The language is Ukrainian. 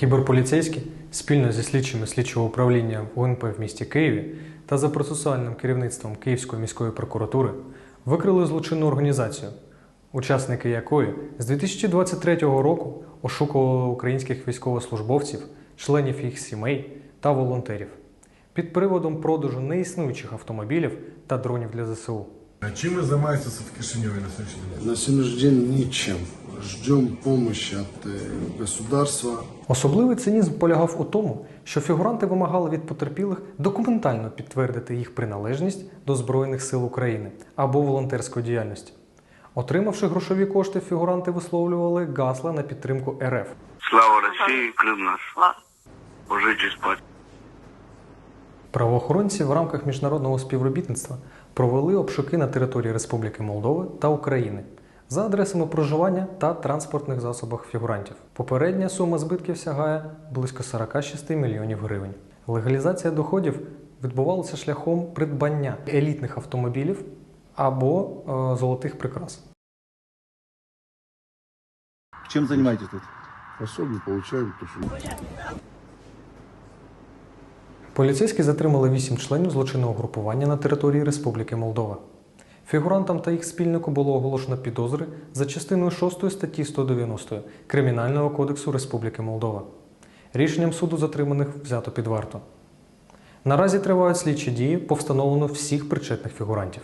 Кіберполіцейські спільно зі слідчими слідчого управління УНП в місті Києві та за процесуальним керівництвом Київської міської прокуратури викрили злочинну організацію, учасники якої з 2023 року ошукували українських військовослужбовців, членів їх сімей та волонтерів під приводом продажу неіснуючих автомобілів та дронів для ЗСУ. А чем вы занимаетесь в Кишиневе на сегодняшний день? На сегодняшний день ничем. Ждем помощи от э, государства. Особливий цинізм полягав у тому, що фігуранти вимагали від потерпілих документально підтвердити їх приналежність до Збройних сил України або волонтерської діяльності. Отримавши грошові кошти, фігуранти висловлювали гасла на підтримку РФ. Слава России, Крым наш. Ложитесь спать. Правоохоронці в рамках міжнародного співробітництва провели обшуки на території Республіки Молдови та України за адресами проживання та транспортних засобах фігурантів. Попередня сума збитків сягає близько 46 мільйонів гривень. Легалізація доходів відбувалася шляхом придбання елітних автомобілів або е, золотих прикрас. Чем занимаетесь тут? Пособие получаем, то что Поліцейські затримали вісім членів злочинного групування на території Республіки Молдова. Фігурантам та їх спільнику було оголошено підозри за частиною 6 статті 190 Кримінального кодексу Республіки Молдова. Рішенням суду затриманих взято під варту. Наразі тривають слідчі дії по встановленню всіх причетних фігурантів.